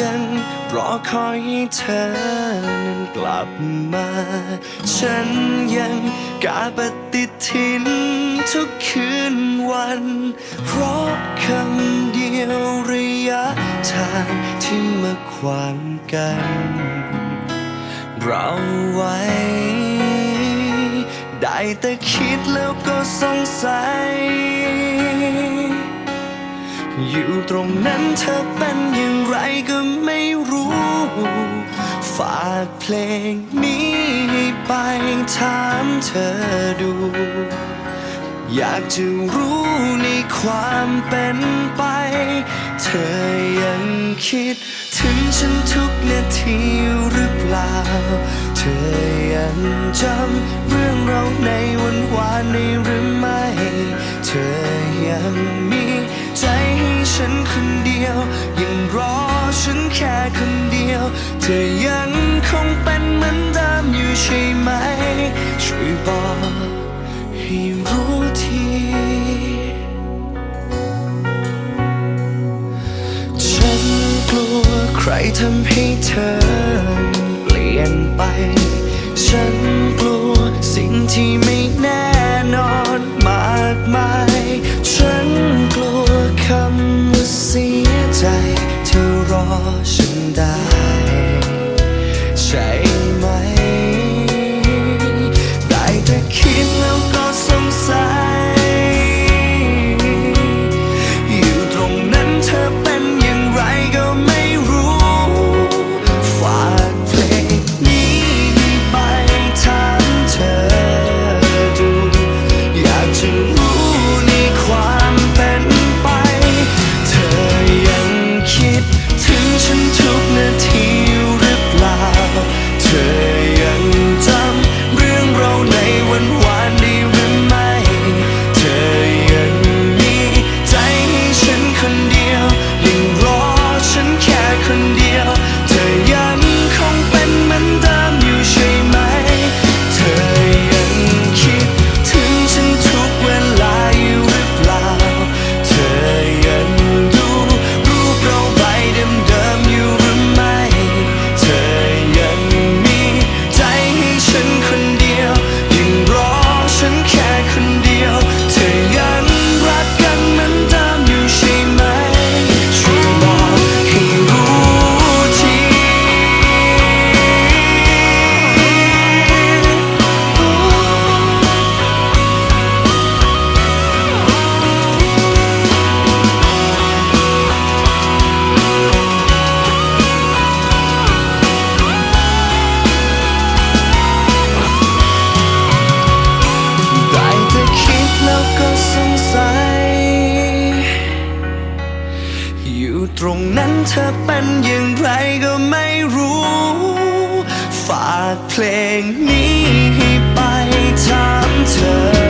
ยังรอคอยให้เธอนั้นกลับมา ฉันยังกาปฏิทินทุกคืนวัน เพราะคำเดียวระยะทางที่มาขวางกัน เราไว้ ได้แต่คิดแล้วก็สงสัย อยู่ตรงนั้นเธอเป็นอย่าง ไรก็ไม่รู้ ฝากเพลงนี้ให้ไปถามเธอดู อยากจะรู้ในความเป็นไป เธอยังคิดถึงฉันทุกนาทีหรือเปล่า เธอยังจำเรื่องเราในวันวานนี้หรือไม่ เธอยังมี ฉันคนเดียว ยังรอฉันแค่คนเดียว เธอยังคงเป็นเหมือนเดิมอยู่ใช่ไหม ช่วยบอกให้รู้ทีฉันกลัวใครทำให้เธอเปลี่ยนไป ฉัน อรอ รงนั้นเธอเป็นอย่างไรก็ไม่รู้ ฝากเพลงนี้ให้ไปถามเธอ